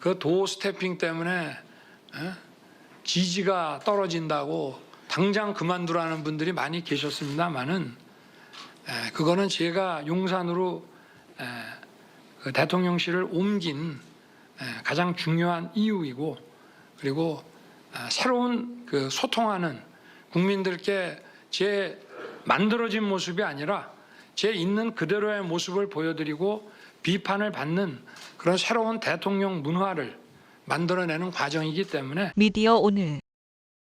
그도 스태핑 때문에 에? 지지가 떨어진다고 당장 그만두라는 분들이 많이 계셨습니다만은 에, 그거는 제가 용산으로 에, 그 대통령실을 옮긴 에, 가장 중요한 이유이고 그리고 아, 새로운 그 소통하는 국민들께 제 만들어진 모습이 아니라 제 있는 그대로의 모습을 보여드리고 비판을 받는 그런 새로운 대통령 문화를 만들어내는 과정이기 때문에 미디어 오늘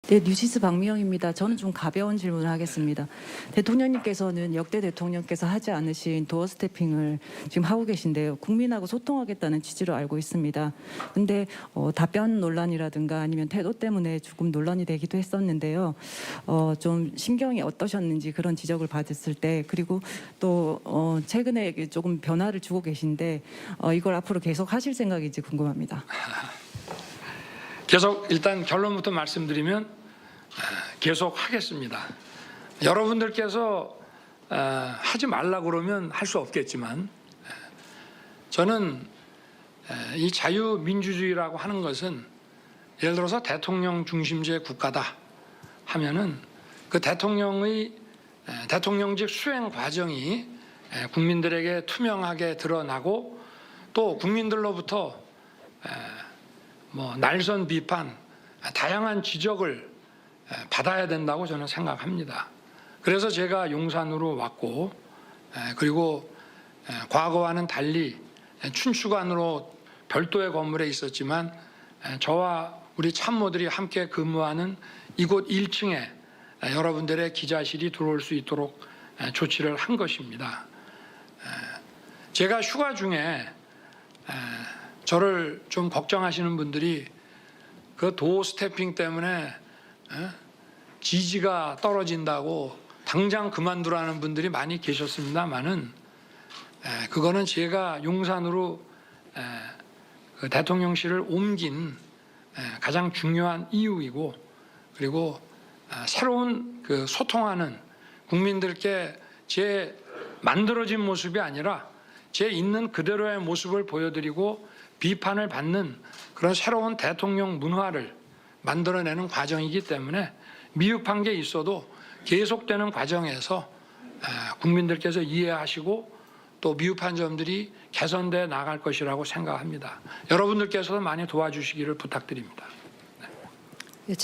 네, 뉴시스 박미영입니다. 저는 좀 가벼운 질문을 하겠습니다. 대통령님께서는 역대 대통령께서 하지 않으신 도어 스태핑을 지금 하고 계신데요. 국민하고 소통하겠다는 취지로 알고 있습니다. 근데 어, 답변 논란이라든가 아니면 태도 때문에 조금 논란이 되기도 했었는데요. 어, 좀 신경이 어떠셨는지 그런 지적을 받았을 때 그리고 또 어, 최근에 조금 변화를 주고 계신데 어, 이걸 앞으로 계속 하실 생각인지 궁금합니다. 계속 일단 결론부터 말씀드리면 아, 계속 하겠습니다. 여러분들께서 아, 하지 말라 그러면 할 수 없겠지만 아, 저는 아, 이 자유민주주의라고 하는 것은 예를 들어서 대통령 중심제 국가다 하면은 그 대통령의 에, 대통령직 수행 과정이 에, 국민들에게 투명하게 드러나고 또 국민들로부터 에, 뭐 날선 비판, 다양한 지적을 에, 받아야 된다고 저는 생각합니다. 그래서 제가 용산으로 왔고 에, 그리고 에, 과거와는 달리 에, 춘추관으로 별도의 건물에 있었지만 에, 저와 우리 참모들이 함께 근무하는 이곳 1층에 여러분들의 기자실이 들어올 수 있도록 에, 조치를 한 것입니다. 에, 제가 휴가 중에 에, 저를 좀 걱정하시는 분들이 그 도 스태핑 때문에 에? 지지가 떨어진다고 당장 그만두라는 분들이 많이 계셨습니다만은 에, 그거는 제가 용산으로 에, 그 대통령실을 옮긴 에, 가장 중요한 이유이고 그리고 아, 새로운 그 소통하는 국민들께 제 만들어진 모습이 아니라 제 있는 그대로의 모습을 보여드리고 비판을 받는 그런 새로운 대통령 문화를 만들어내는 과정이기 때문에 미흡한 게 있어도 계속되는 과정에서 아, 국민들께서 이해하시고 또 미흡한 점들이 개선돼 나갈 것이라고 생각합니다. 여러분들께서도 많이 도와주시기를 부탁드립니다.